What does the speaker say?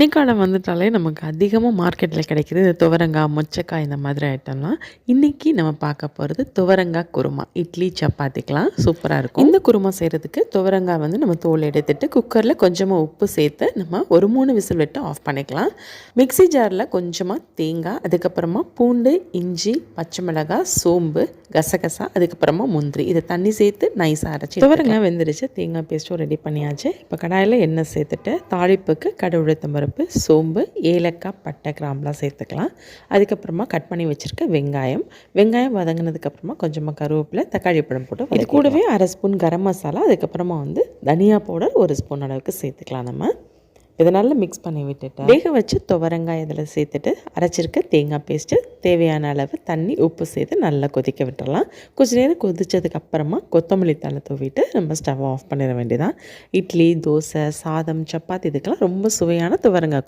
பனிக்காலம் வந்துட்டாலே நமக்கு அதிகமாக மார்க்கெட்டில் கிடைக்கிறது இந்த துவரங்காய் மொச்சக்காய் இந்த மாதிரி ஐட்டம்லாம் இன்றைக்கி நம்ம பார்க்க போகிறது துவரங்காய் குருமா. இட்லி சப்பாத்திக்கெலாம் சூப்பராக இருக்கும். இந்த குருமா செய்கிறதுக்கு துவரங்காய் வந்து நம்ம தோல் எடுத்துட்டு குக்கரில் கொஞ்சமாக உப்பு சேர்த்து நம்ம ஒரு மூணு விசில் விட்டு ஆஃப் பண்ணிக்கலாம். மிக்ஸி ஜாரில் கொஞ்சமாக தேங்காய் அதுக்கப்புறமா பூண்டு இஞ்சி பச்சை மிளகாய் சோம்பு கசகசா அதுக்கப்புறமா முந்திரி. இதை தண்ணி சேர்த்து நைஸாக அரைச்சி துவரங்காய் வெந்துருச்சு. தேங்காய் பேஸ்ட்டும் ரெடி பண்ணியாச்சு. இப்போ கடாயில் எண்ணெய் சேர்த்துட்டு தாளிப்புக்கு கடுகு பருப்பு சோம்பு ஏலக்காய் பட்டை கிராம்பெலாம் சேர்த்துக்கலாம். அதுக்கப்புறமா கட் பண்ணி வச்சுருக்க வெங்காயம். வெங்காயம் வதங்கினதுக்கப்புறமா கொஞ்சமாக கருவேப்பிலை தக்காளி பழம் போட்டு இது கூடவே அரை ஸ்பூன் கரம் மசாலா அதுக்கப்புறமா வந்து தனியா பவுடர் ஒரு ஸ்பூன் அளவுக்கு சேர்த்துக்கலாம் நம்ம. இதை நல்லா மிக்ஸ் பண்ணி விட்டுட்டு வேக வச்சு துவரங்காய் இதில் சேர்த்துட்டு அரைச்சிருக்க தேங்காய் பேஸ்ட்டு தேவையான அளவு தண்ணி உப்பு சேர்த்து நல்லா கொதிக்க விட்டுடலாம் கொஞ்ச நேரம் கொதிச்சதுக்கு அப்புறமா கொத்தமல்லி தலை தூவிட்டு நம்ம ஸ்டவ் ஆஃப் பண்ணிட வேண்டியதான் இட்லி தோசை சாதம் சப்பாத்தி இதுக்கெல்லாம் ரொம்ப சுவையான துவரங்காய்